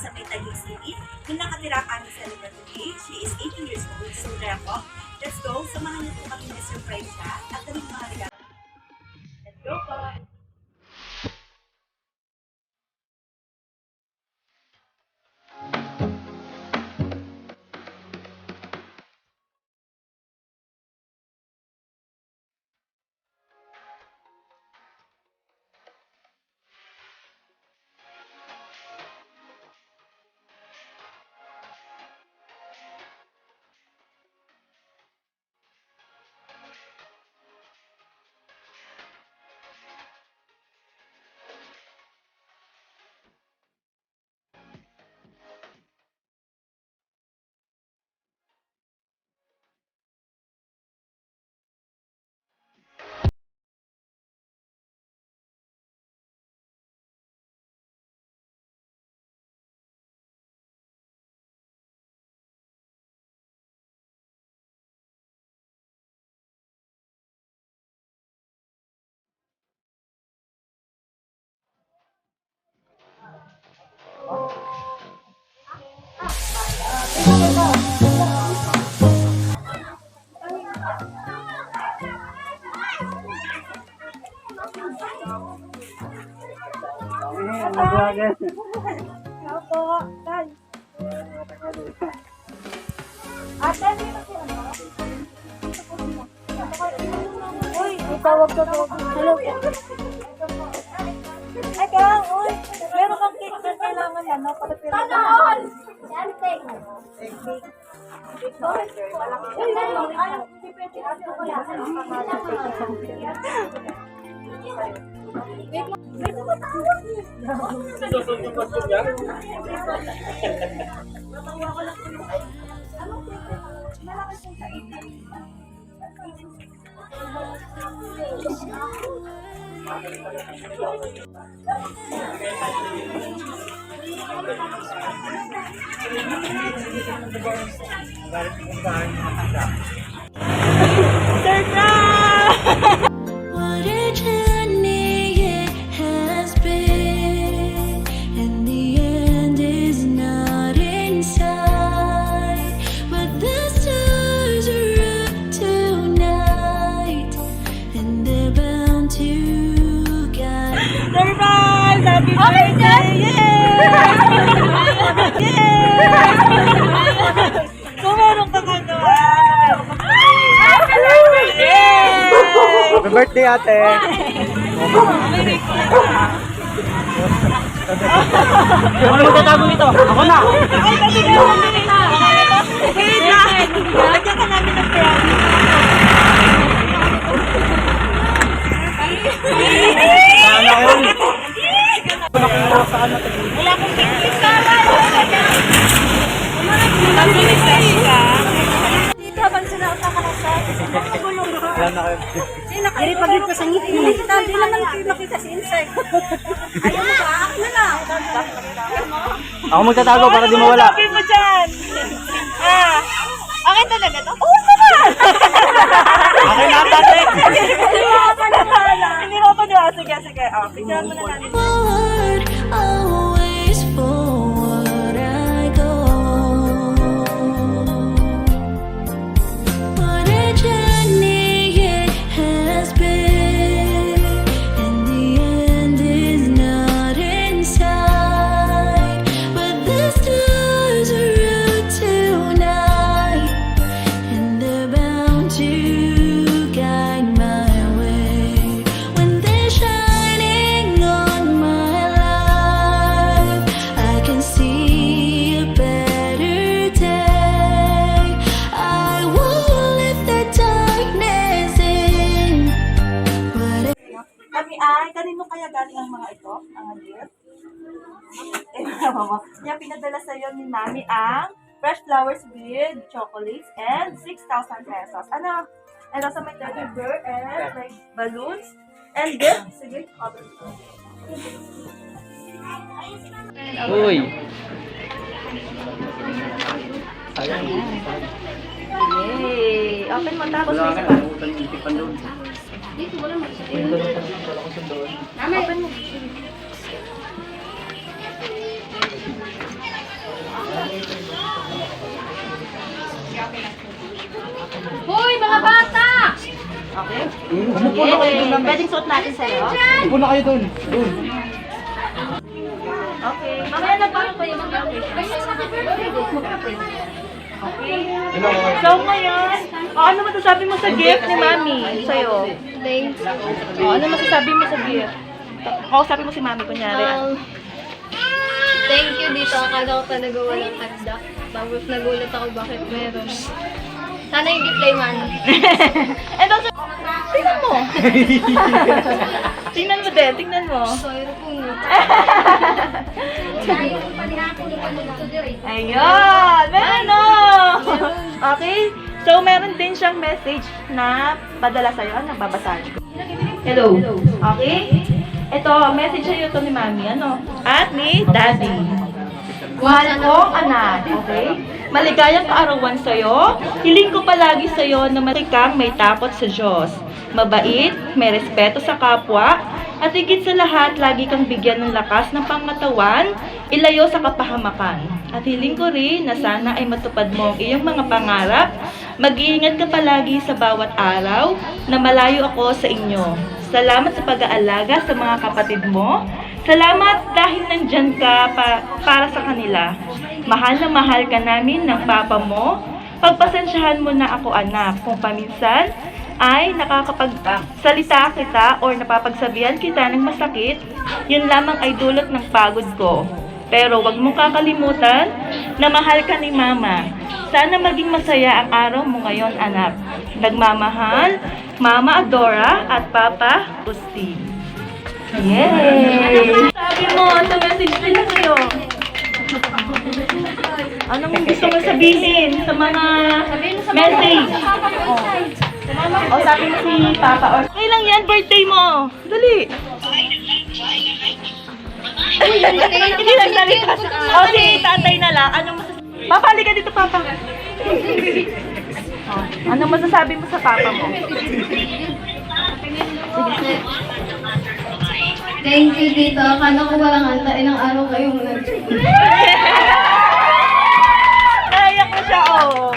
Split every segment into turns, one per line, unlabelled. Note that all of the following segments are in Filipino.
sa may Taguig City. Yung nakatira kami sa River Village. She is 18 years old. So, therefore, let's go. Samahan niyo po kami na surprise siya at kami mga.
Ako po, Tay. Ate? Uy, itawag ko po. Hello po. Kaya, uy, meron kang kailangan ano, para pero. Sana all! Something. Uy, meron. Ate!
Ano magtatago nito? Ako na!
Ay, ka namin na. Wait lang. Lagyan ka namin ng pera.
Sana yun!
Wala akong picture ka. Mabilis ka. Dito habang sinakakalasay.
Wala na kayo.
Dili pag dito sa ngiti mo kita, di naman kayo makita si insect. Ayaw mo ba? Ako na lang.
Ako magtatago para di mawala.
Sabi mo dyan. Ah. Akin talaga to? Oo naman!
Akin na, ate!
Hindi mo ako paniwala. Hindi mo ako paniwala. Sige, sige. Picture mo na natin. Kaya galing ang mga ito? Mga gift? Eh, mama. Yan, pinadala sa iyo ni Mami ang fresh flowers with chocolates and 6,000 pesos. Ano? And also may teddy bear and may balloons. And gift. Sige, open mo.
Uy!
Yay! Open mo tapos
Wala
may
ka
isa pa.
na. Utang itipan doon.
Open mo.
Hoy, mga bata!
Okay?
Umupo na kayo doon.
Pwedeng suot natin sa'yo?
Upo na kayo doon. Doon.
Okay. Mamaya na paano pa yung mga Okay. So ngayon, oh, ano masasabi mo sa gift ni Mami sa'yo?
Thanks.
Oh, ano masasabi mo sa gift? Kausapin mo si Mami kunyari.
Um, thank you dito. Akala ko talaga walang handa. Tapos nagulat ako bakit meron. Sana hindi playman.
And also, tingnan mo. tingnan mo din, tingnan mo. Ayun! Meron! So, meron din siyang message na padala sa'yo. Ano, babasahin ko. Hello. Okay? Ito, message sa'yo ito ni Mami. Ano? At ni Daddy. Mahal kong anak. Okay? Maligayang kaarawan sa'yo. Hiling ko palagi sa'yo na matikang may takot sa Diyos. Mabait, may respeto sa kapwa, at higit sa lahat, lagi kang bigyan ng lakas ng pangatawan, ilayo sa kapahamakan. At hiling ko rin na sana ay matupad mo ang iyong mga pangarap. Mag-iingat ka palagi sa bawat araw na malayo ako sa inyo. Salamat sa pag-aalaga sa mga kapatid mo. Salamat dahil nandyan ka pa- para sa kanila. Mahal na mahal ka namin ng papa mo. Pagpasensyahan mo na ako anak kung paminsan ay nakakapagsalita kita or napapagsabihan kita ng masakit, yun lamang ay dulot ng pagod ko. Pero wag mong kakalimutan na mahal ka ni Mama. Sana maging masaya ang araw mo ngayon, anak. Nagmamahal, Mama Adora at Papa Gusti. Yay! Sabi mo sa message nila sa'yo. Anong gusto mo sabihin sa mga message? O, sabi mo si Papa or... Kailan yan? Birthday mo! Dali! Hindi nagsalita siya. O, si tatay na lang. Anong masasabi? Papa, halika dito, Papa. O, anong masasabi mo sa Papa mo?
Thank you dito. Akala ko walang handa. Ilang araw kayong nag...
Naiyak na siya, oh.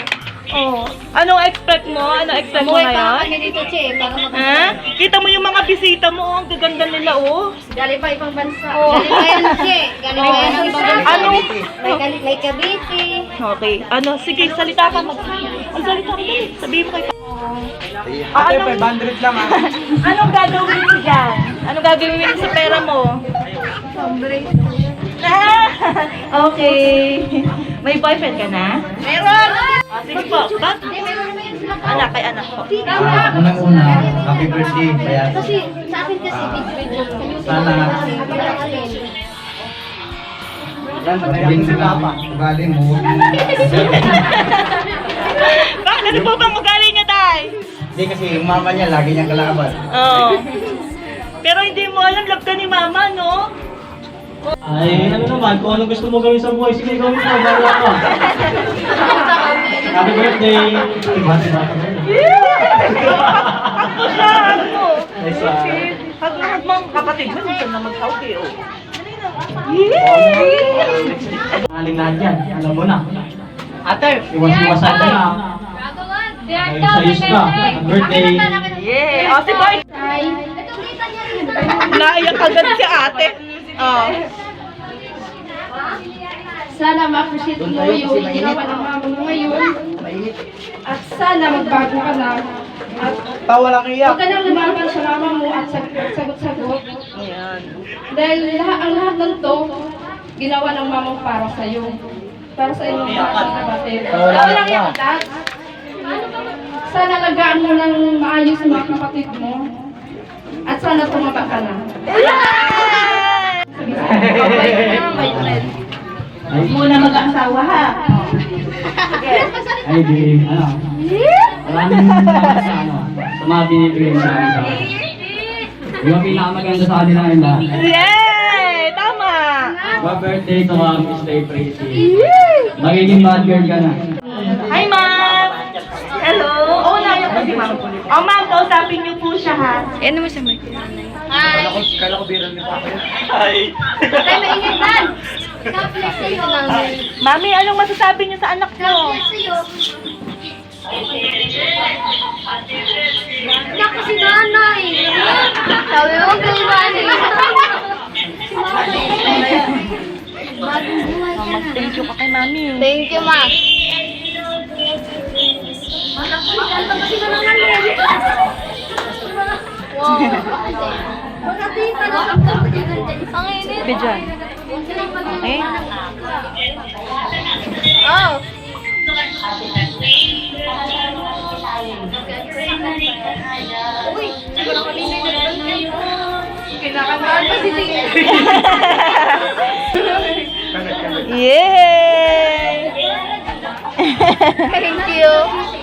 Oh. Anong expect mo? Anong expect mo
Umuwi pa
ngayon?
kami dito, Che. Para mag-
Ha? Kita mo yung mga bisita mo, oh. Ang gaganda nila, oh.
Galing pa ibang bansa. Galing pa yan, Che. Galing pa yan ng ibang bansa.
Ano?
May, galing, may Cavite.
Okay. Ano? Sige, salita ka. Mag Magsalita ka. dali. Sabihin mo kay Ah,
Ate,
anong,
500 lang ah.
anong gagawin mo dyan? Anong gagawin mo sa pera mo? Ah, okay. May boyfriend ka na? Meron! Ah, sige po. Ba't? Anak, kay anak ko.
Ah, unang-una, happy birthday, kaya
Kasi sa akin kasi big big
sana maging ugali mo, huwag mo
Bakit? Ano po bang ugali niya, tay?
Hindi kasi yung mama niya, lagi niyang kalaban.
Oo. Pero hindi mo alam, love ka ni mama, no?
Ay, ano naman, kung ano gusto mo gawin sa buhay, sige gawin mo, bahala ka. Happy birthday!
Siya, ako.
Ay, sa...
Pag lahat mong kapatid mo, hindi na mag-sauti, oh.
Aling lahat yan, alam mo na. Ate! Iwas-iwasan ka na. Ay, sayos ka. Happy birthday!
Yeah! Si Boy! Naiyak agad si ate. Oh.
Sana ma-appreciate mo yung ginawa ng mama mo ngayon. At sana magbago ka na. At
Tawa lang iyak.
huwag ka nang lumaban sa mama mo at sag- sagot-sagot. Dahil lahat, ang lahat ng to, ginawa ng mama mo para sa'yo. Para sa inyong mga kapatid.
Wala
Wala lang
ka.
yung dad. Sana lagaan mo ng maayos sa mga kapatid mo. At sana tumaba ka na.
Ay,
Muna mag-asawa, ha?
ay, di, ano. Maraming salamat sa ano, sa mga binibigay mo sa akin sa akin. Yung pinakamaganda sa kanila ay lahat.
Yay! Tama!
Happy birthday to um, Stay Crazy. Magiging bad girl ka na.
Hi, ma'am! Hello! Oo, oh, naiyak ko si ma'am. Oh, ma'am, kausapin niyo po siya, ha?
Ano mo siya, Mike?
Kala ko, kala ko biran niyo pa ako.
Hi. Ay, maingay man. God bless sa'yo.
Mami, anong masasabi niyo sa anak
niyo?
God
bless. Anak ko si nanay. Sabi mo kay nanay. Bagong buhay ka.
Thank you ka kay mami.
Thank you, ma. Anak ko, kanta ko si. Wow. Ang init.
Bidyan. Okay.
Oh. Uy, siguro kami na Kinakantaan pa si
Yay!
Thank you.